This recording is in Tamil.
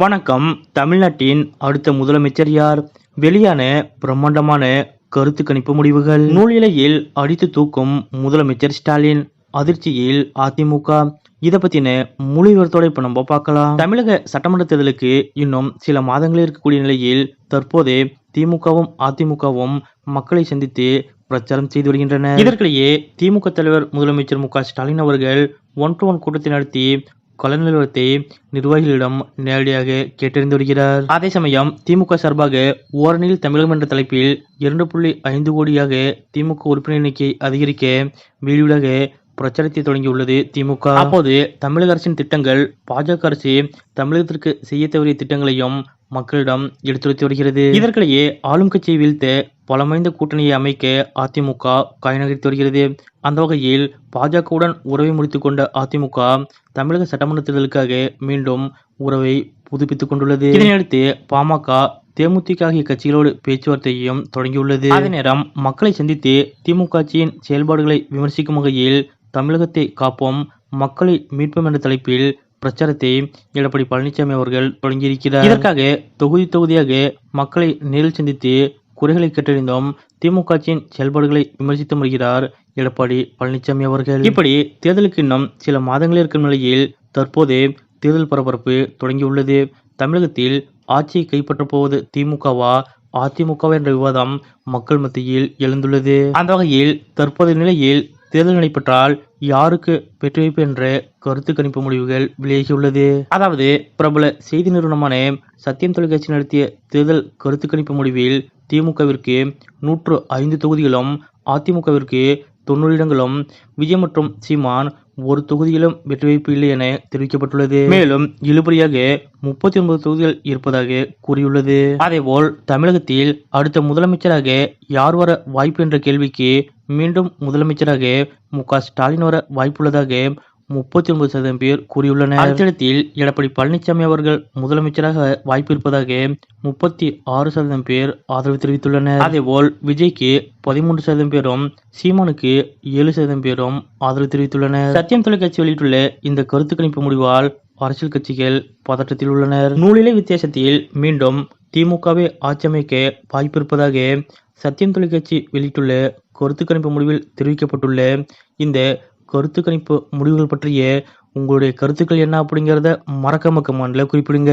வணக்கம். தமிழ்நாட்டின் அடுத்த முதலமைச்சர் யார்? வெளியான பிரம்மாண்டமான கருத்து கணிப்பு முடிவுகள். நூலிலையில் அடித்து தூக்கும் முதலமைச்சர் ஸ்டாலின். அதிர்ச்சியில் அதிமுக. இதை பத்தின முழு விவரத்தோட இப்ப நம்ம பார்க்கலாம். தமிழக சட்டமன்ற தேர்தலுக்கு இன்னும் சில மாதங்கள் இருக்கக்கூடிய நிலையில் தற்போது திமுகவும் அதிமுகவும் மக்களை சந்தித்து பிரச்சாரம் செய்து வருகின்றனர். இதற்கிடையே திமுக தலைவர் முதலமைச்சர் மு க ஸ்டாலின் அவர்கள் ஒன் டு ஒன் கூட்டத்தை நடத்தி கொலை நிலவரத்தை நிர்வாகிகளிடம் நேரடியாக கேட்டறிந்து வருகிறார். அதே சமயம் திமுக சார்பாக ஓரணியில் தமிழகம் என்ற தலைப்பில் இரண்டு புள்ளி ஐந்து கோடியாக திமுக உறுப்பினர் எண்ணிக்கை அதிகரிக்க வீடியோடாக பிரச்சாரத்தை தொடங்கியுள்ளது. திமுக. அப்போது தமிழக அரசின் திட்டங்கள் பாஜக அரசு தமிழகத்திற்கு செய்ய தவறிய திட்டங்களையும் மக்களிடம் எடுத்துரைத்து வருகிறது. இதற்கிடையே ஆளும் கட்சியை வீழ்த்த பலமைந்த கூட்டணியை அமைக்க அதிமுக காய்நகர்த்து வருகிறது. அந்த வகையில் பாஜகவுடன் உறவை முடித்துக் கொண்ட அதிமுக தமிழக சட்டமன்ற தேர்தலுக்காக மீண்டும் உறவை புதுப்பித்துக் கொண்டுள்ளது. இதனையடுத்து பாமக தேமுதிக ஆகிய கட்சிகளோடு பேச்சுவார்த்தையும் தொடங்கியுள்ளது. அதே நேரம் மக்களை சந்தித்து திமுக ஆட்சியின் செயல்பாடுகளை விமர்சிக்கும் வகையில் தமிழகத்தை காப்போம். மக்களை மீட்போம் என்ற தலைப்பில் பிரச்சாரத்தை எடப்பாடி பழனிசாமி அவர்கள் தொடங்கியிருக்கிறார். இதற்காக தொகுதி தொகுதியாக மக்களை நேரில் சந்தித்து குறைகளை கேட்டறிந்தும். திமுக ஆட்சியின் செயல்பாடுகளை விமர்சித்து வருகிறார் எடப்பாடி பழனிசாமி அவர்கள். இப்படி தேர்தலுக்கு இன்னும் சில மாதங்களே இருக்கும் நிலையில் தற்போது தேர்தல் பரபரப்பு தொடங்கியுள்ளது. தமிழகத்தில் ஆட்சியை கைப்பற்றப் போவது திமுகவா அதிமுகவா என்ற விவாதம் மக்கள் மத்தியில் எழுந்துள்ளது. அந்த வகையில் தற்போதைய நிலையில் தேர்தல் நடைபெற்றால் யாருக்கு வெற்றி வைப்பு என்ற கருத்து கணிப்பு முடிவுகள் வெளியாகியுள்ளது? அதாவது பிரபல செய்தி நிறுவனமான சத்தியம் தொலைக்காட்சி நடத்திய தேர்தல் கருத்து கணிப்பு முடிவில் திமுகவிற்கு நூற்று ஐந்து தொகுதிகளும் அதிமுகவிற்கு தொண்ணூறு இடங்களும் விஜய் மற்றும் சீமான் ஒரு தொகுதியிலும் வெற்றி வாய்ப்பு இல்லை என தெரிவிக்கப்பட்டுள்ளது. மேலும் இழுபறியாக முப்பத்தி ஒன்பது தொகுதிகள் இருப்பதாக கூறியுள்ளது. அதேபோல் தமிழகத்தில் அடுத்த முதலமைச்சராக யார் வர வாய்ப்பு என்ற கேள்விக்கு மீண்டும் முதலமைச்சராக மு ஸ்டாலின் வர வாய்ப்புள்ளதாக முப்பத்தி ஒன்பது சதவீதம் பேர் கூறியுள்ளனர். அத்திடத்தில் எடப்பாடி பழனிசாமி அவர்கள் முதலமைச்சராக வாய்ப்பு இருப்பதாக முப்பத்தி ஆறு சதவீதம் பேர் ஆதரவு தெரிவித்துள்ளனர். அதேபோல் விஜய்க்கு பதிமூன்று சதவீதம் பேரும் சீமானுக்கு ஏழு சதவீதம் பேரும் ஆதரவு தெரிவித்துள்ளனர். சத்தியம் தொலைக்காட்சி வெளியிட்டுள்ள இந்த கருத்து கணிப்பு முடிவால் அரசியல் கட்சிகள் பதற்றத்தில் உள்ளனர். நூலிலை வித்தியாசத்தில் மீண்டும் திமுகவை ஆட்சி அமைக்க வாய்ப்பு இருப்பதாக சத்தியம் தொலைக்காட்சி வெளியிட்டுள்ள கருத்து கணிப்பு முடிவில் தெரிவிக்கப்பட்டுள்ள இந்த கருத்து கணிப்பு முடிவுகள் பற்றிய உங்களுடைய கருத்துக்கள் என்ன அப்படிங்கிறத மறக்காம கமெண்ட்ல குறிப்பிடுங்க.